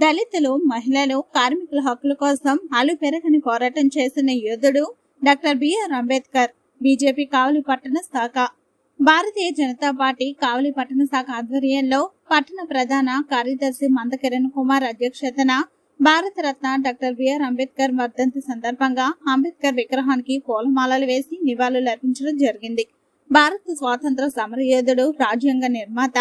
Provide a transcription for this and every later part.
దళితులు మహిళలు కార్మికుల హక్కుల కోసం అలు పెరగని పోరాటం చేసిన యోధుడు doctor BR Ambedkar BJP Kavali పట్టణ శాఖ. భారతీయ జనతా పార్టీ కావలి పట్టణ శాఖ ఆధ్వర్యంలో పట్టణ ప్రధాన కార్యదర్శి మందకిరణ్ కుమార్ అధ్యక్షతన భారతరత్న డాక్టర్ బిఆర్ అంబేద్కర్ వర్ధంతి సందర్భంగా అంబేద్కర్ విగ్రహానికి పూలమాలలు వేసి నివాళులు అర్పించడం జరిగింది. భారత స్వాతంత్ర సమరయోధుడు రాజ్యాంగ నిర్మాత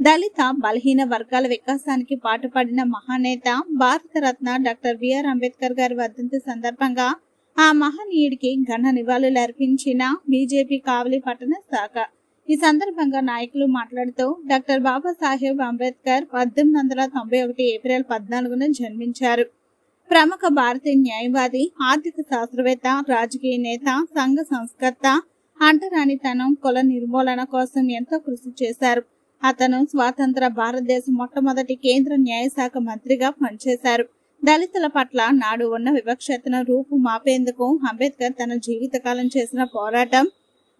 దళిత బలహీన వర్గాల వికాసానికి పాటుపడిన మహానేత భారతరత్న డాక్టర్ బిఆర్ అంబేద్కర్ గారి వర్ధంతి సందర్భంగా ఆ మహనీయుడికి ఘన నివాళులు అర్పించిన బీజేపీ కావలి పట్టణ శాఖ. ఈ సందర్భంగా నాయకులు మాట్లాడుతూ డాక్టర్ బాబాసాహెబ్ అంబేద్కర్ పద్దెనిమిది వందల తొంభై ఒకటి ఏప్రిల్ పద్నాలుగున జన్మించారు. ప్రముఖ భారతీయ న్యాయవాది ఆర్థిక శాస్త్రవేత్త రాజకీయ నేత సంఘ సంస్కర్త అంటరానితనం కుల నిర్మూలన కోసం ఎంతో కృషి చేశారు. అతను స్వాతంత్ర భారతదేశ మొట్టమొదటి కేంద్ర న్యాయశాఖ మంత్రిగా పనిచేశారు. దళితుల పట్ల నాడు ఉన్న వివక్షతను రూపు మాపేందుకు అంబేద్కర్ తన జీవితకాలం చేసిన పోరాటం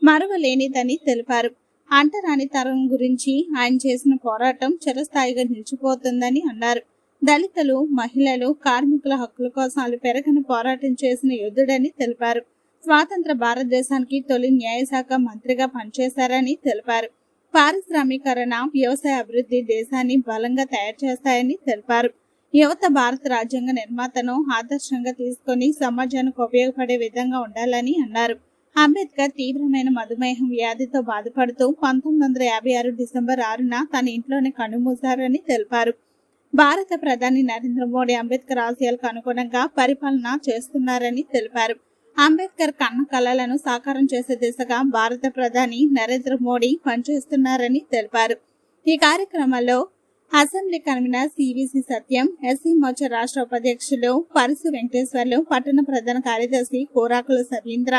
మరవలేనిదని తెలిపారు. అంటరాని తరం గురించి ఆయన చేసిన పోరాటం చిరస్థాయిగా నిలిచిపోతుందని అన్నారు. దళితులు మహిళలు కార్మికుల హక్కుల కోసం అలు పెరగని పోరాటం చేసిన యోధుడని తెలిపారు. స్వాతంత్ర భారతదేశానికి తొలి న్యాయశాఖ మంత్రిగా పనిచేశారని తెలిపారు. పారిశ్రామీకరణ వ్యవసాయ అభివృద్ధి దేశాన్ని బలంగా తయారు చేస్తాయని తెలిపారు. యువత భారత రాజ్యాంగ నిర్మాతను ఆదర్శంగా తీసుకొని సమాజానికి ఉపయోగపడే విధంగా ఉండాలని అన్నారు. అంబేద్కర్ తీవ్రమైన మధుమేహం వ్యాధితో బాధపడుతూ పంతొమ్మిది వందల యాభై ఆరు డిసెంబర్ ఆరున తన ఇంట్లోనే కన్నుమూశారని తెలిపారు. భారత ప్రధాని నరేంద్ర మోడీ అంబేద్కర్ ఆశయాలకు అనుగుణంగా పరిపాలన చేస్తున్నారని తెలిపారు. అంబేద్కర్ కన్న కళలను సాకారం చేసే దిశగా భారత ప్రధాని నరేంద్ర మోడీ పనిచేస్తున్నారని తెలిపారు. ఈ కార్యక్రమంలో assembly convener CVC Satyam SC Morcha రాష్ట్ర ఉపాధ్యక్షులు పరుసు వెంకటేశ్వర్లు పట్టణ ప్రధాన కార్యదర్శి కోరాకుల సవీంద్ర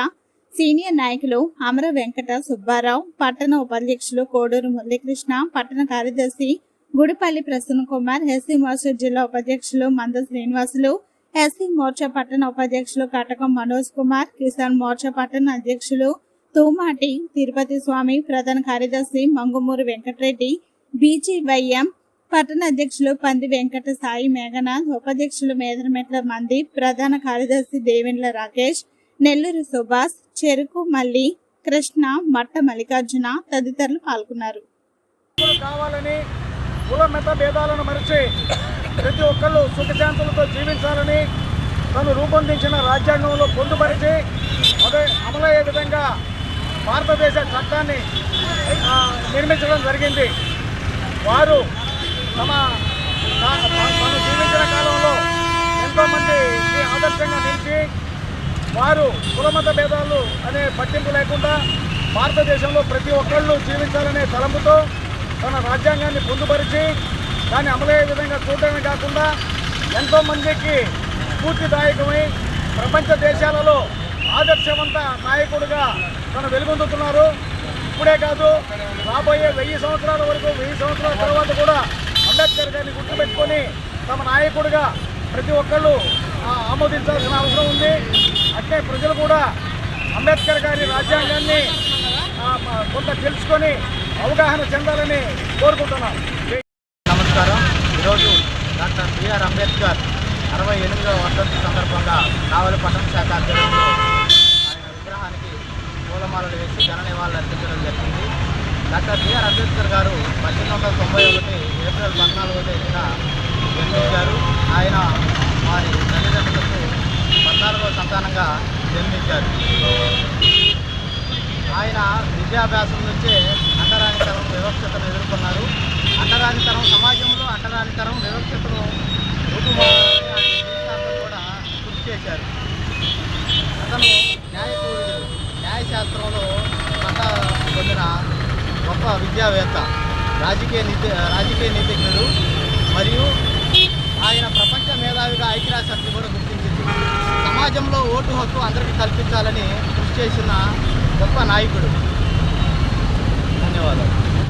సీనియర్ నాయకులు అమర వెంకట సుబ్బారావు పట్టణ ఉపాధ్యక్షులు కోడూరు మురళీకృష్ణ పట్టణ కార్యదర్శి గుడిపల్లి ప్రసన్న కుమార్ ఎస్సీ మోర్చా జిల్లా ఉపాధ్యక్షులు మంద శ్రీనివాసులు ఎస్సీ మోర్చా పట్టణ ఉపాధ్యక్షులు కటకం మనోజ్ కుమార్ కిసాన్ మోర్చా పట్టణ అధ్యక్షులు తూమాటి తిరుపతి స్వామి ప్రధాన కార్యదర్శి మంగుమూరి వెంకటరెడ్డి బీజీవైఎం పట్టణ అధ్యక్షులు పంది వెంకట సాయి మేఘనాథ్ ఉపాధ్యక్షులు మేదరమెట్ల మంది ప్రధాన కార్యదర్శి దేవెండ్ల రాకేష్ నెల్లూరు సుభాష్ చెరుకు మల్లి కృష్ణ మట్ట మల్లికార్జున తదితరులు పాల్గొన్నారు. కావాలని కుల మత భేదాలను మరిచి ప్రతి ఒక్కళ్ళు సుఖశాంతులతో జీవించాలని తను రూపొందించిన రాజ్యాంగంలో పొందుపరిచి అదే అమలయ్యే విధంగా భారతదేశ చట్టాన్ని నిర్మించడం జరిగింది. వారు తమ తను జీవించిన కాలంలో ఎంతోమంది ఆదర్శంగా నిలిచి వారు కులమత భేదాలు అనే పట్టింపు లేకుండా భారతదేశంలో ప్రతి ఒక్కళ్ళు జీవించాలనే తలంపుతో తన రాజ్యాంగాన్ని పొందుపరిచి దాన్ని అమలయ్యే విధంగా చూడటమే కాకుండా ఎంతోమందికి స్ఫూర్తిదాయకమై ప్రపంచ దేశాలలో ఆదర్శవంత నాయకుడిగా తను వెలుగొందుతున్నారు. ఇప్పుడే కాదు రాబోయే వెయ్యి సంవత్సరాల వరకు వెయ్యి సంవత్సరాల తర్వాత కూడా అంబేద్కర్ గారిని గుర్తుపెట్టుకొని తమ నాయకుడిగా ప్రతి ఒక్కళ్ళు ఆమోదించాల్సిన అవసరం ఉంది. అట్లే ప్రజలు కూడా అంబేద్కర్ గారి రాజ్యాంగాన్ని కొంత తెలుసుకొని అవగాహన చెందాలని కోరుకుంటున్నాను నమస్కారం. ఈరోజు డాక్టర్ బిఆర్ అంబేద్కర్ అరవై ఎనిమిదవ వర్ధంతి సందర్భంగా కావలి పట్టణ శాఖ ఆధ్వర్యంలో ఆయన విగ్రహానికి పూలమాలలు వేసి ఘన నివాళులు అర్పించడం జరిగింది. డాక్టర్ బిఆర్ అంబేద్కర్ గారు పద్దెనిమిది వందల తొంభై ఒకటి ఏప్రిల్ పద్నాలుగో తేదీన జన్మించారు. ఆయన వారి తల్లిదండ్రులకు పద్నాలుగో సంతానంగా జన్మించారు. ఆయన విద్యాభ్యాసం నుంచే అంటరానితనం వివక్షతను ఎదుర్కొన్నారు. అంటరానితనం సమాజం అంటరానితనం వివక్షతను కూడా కృషి చేశారు. అతను న్యాయపూర్వకుడు న్యాయశాస్త్రంలో పట్ట పొందిన గొప్ప విద్యావేత్త రాజకీయ నీతి రాజకీయ నీతిజ్ఞుడు మరియు ఆయన ప్రపంచ మేధావిగా ఐక్యరాజ్య సమితి కూడా గుర్తించింది. సమాజంలో ఓటు హక్కు అందరికీ కల్పించాలని కృషి చేసిన గొప్ప నాయకుడు. ధన్యవాదాలు.